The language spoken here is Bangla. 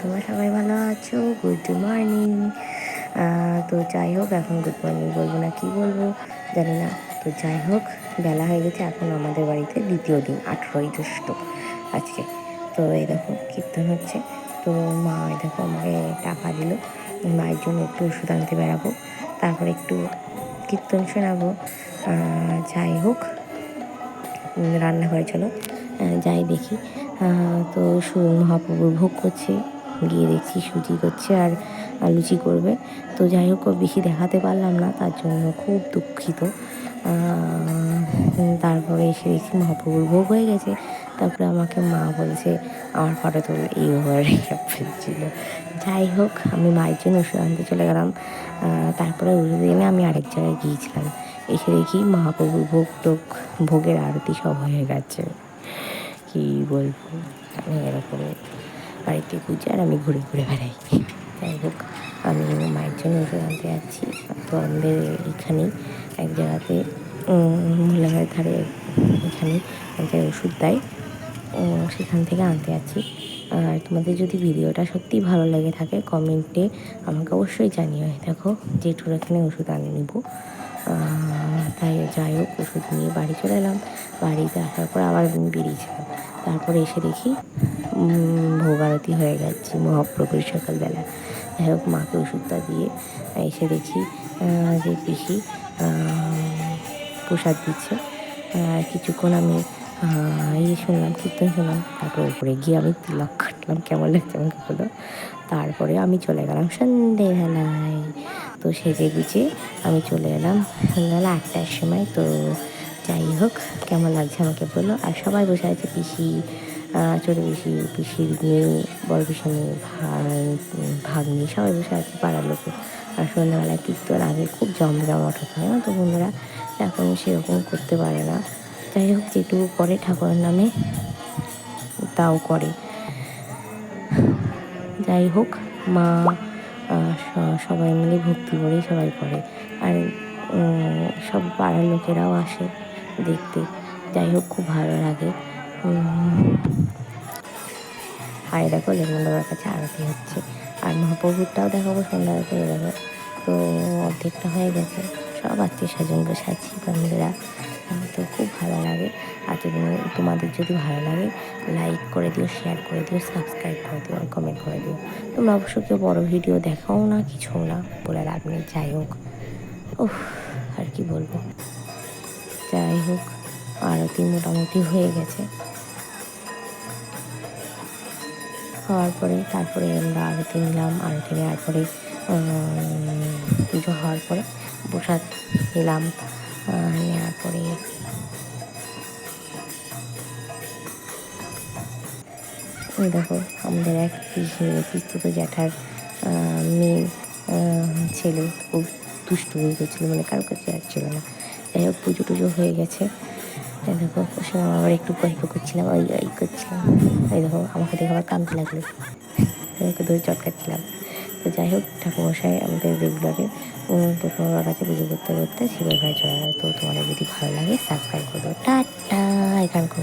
তোমরা সবাই ভালো আছো? গুড মর্নিং তো যাই হোক, এখন গুড মর্নিং বলব না, কি বলব? জানি না। তো যাই হোক, বেলা হয়ে গেছে, এখন আমাদের বাড়িতে দ্বিতীয় দিন, আঠেরোই জ্যৈষ্ঠ আজকে। তো এই দেখো, কীর্তন হচ্ছে। তো মা, এই দেখো, আমাকে টাকা দিল। মায়ের জন্য একটু ওষুধ আনতে বেরাবো তারপরে একটু কীর্তন শোনাবো। যাই হোক রান্নাঘরে চলো। যাই দেখি। তো মহাপ্রভুর ভোগ করছে। গিয়ে দেখছি সুজি করছে আর লুচি করবে। তো যাই হোক বেশি দেখাতে পারলাম না, তার জন্য খুব দুঃখিত। তারপরে এসে দেখছি মহাপ্রভুর ভোগ হয়ে গেছে। তারপরে আমাকে মা বলছে, আমার ফটো তোল। এই ওভার ছিল যাই হোক, আমি মায়ের জন্য ওষুধ আনতে চলে গেলাম। তারপরে ওষুধ এনে আমি আরেক জায়গায় গিয়েছিলাম। এসে দেখি মহাপ্রভুর ভোগ টোক, ভোগের আরতি সব হয়ে গেছে। কি বলব? আমি এরকম বাড়িতে পুজো আর আমি ঘুরে ঘুরে বেড়াই। যাই হোক, আমি মায়ের জন্য ওষুধ আনতে যাচ্ছি তো আমাদের এখানেই এক জায়গাতে মহিলাঘাটের ধারে এখানে এক জায়গায় ওষুধ দেয়। সেখান থেকে আনতে যাচ্ছি। আর তোমাদের যদি ভিডিওটা সত্যি ভালো লেগে থাকে, কমেন্টে আমাকে অবশ্যই জানিও। দেখো, জেঠুর এখানে ওষুধ আনে নিব। তাই যাই হোক, ওষুধ নিয়ে বাড়ি চলে এলাম। বাড়িতে আসার পর আবার আমি বেরিয়েছিলাম। তারপরে এসে দেখি উম, ভোগ আরতি হয়ে গেছে মহাপ্রভুর সকালবেলা। যাই হোক মাকে ওষুধটা দিয়ে এসে দেখি যে পিসি প্রসাদ দিচ্ছে। আর কিছুক্ষণ আমি ইয়ে শুনলাম কীর্তন শুনলাম তারপর উপরে গিয়ে আমি তিলক কাটলাম কেমন লাগছে আমাকে বলো? তারপরে আমি চলে গেলাম সন্ধেবেলায়। তো সেজে গুছিয়ে আমি চলে এলাম সন্ধ্যাবেলা আটটার সময়। তো যাই হোক কেমন লাগছে আমাকে বলো? আর সবাই বসে আছে পিসি ছোটো পিসি পিসির মেয়ে, বড় পিসির মেয়ে ভাগ্নি সবাই বসে আছে পাড়ার লোক। আর সন্ধ্যাবেলায় কীর্তন, আগে খুব জমজমাট হতো না তো বন্ধুরা? এখন সেরকম করতে পারে না। যাই হোক, যেটুকু করে ঠাকুরের নামে, তাও করে। যাই হোক, মা সবাই মিলে ভক্তি করেই সবাই করে। আর সব পাড়ার লোকেরাও আসে দেখতে। যাই হোক, খুব ভালো লাগে। আর দেখো লেমনডাবার কাছে আরতি হচ্ছে। আর মহাপ্রভুরটাও দেখাবো সন্ধ্যাবেলাতে এভাবে তো অর্ধেকটা হয়ে গেছে। সব আত্মীয় স্বজন বসে আছি বন্ধুরা তো খুব ভালো লাগে। আর তুমি- তোমাদের যদি ভালো লাগে লাইক করে দিও শেয়ার করে দিও সাবস্ক্রাইব করে দিও, আর কমেন্ট করে দিও। তোমরা অবশ্য কেউ বড়ো ভিডিও দেখাও না কিছু না, বলে লাভ নেই। যাই হোক। উফ, আর কি বলব? যাই হোক, আরতি মোটামুটি হয়ে গেছে। হওয়ার পরে তারপরে আমরা আরতি নিলাম, আরতি নেওয়ার পরে পুজো হওয়ার পরে প্রসাদ নিলাম নেওয়ার পরে দেখো আমাদের এক পিস্তুত জ্যাঠার মেয়ে ছেলে খুব দুষ্টুমি করছিল মানে কারও কাছে আর ছিল না। যাই হোক, পুজো টুজো হয়ে গেছে। দেখো সে আবার একটু গল্প করছিলাম ওই করছিলাম। এই দেখো, আমাকে দেখে আবার কাঁদতে লাগল। ওকে ধরে চটকাচ্ছিলাম তো যাই হোক ঠাকুমশাই আমাদের রেগুলারে ঠাকুমার কাছে পুজো করতে করতে শিবের ভাই চলে যায় তো তোমাদের যদি ভালো লাগে সাবস্ক্রাইব করে দেবো টাটা এখানকার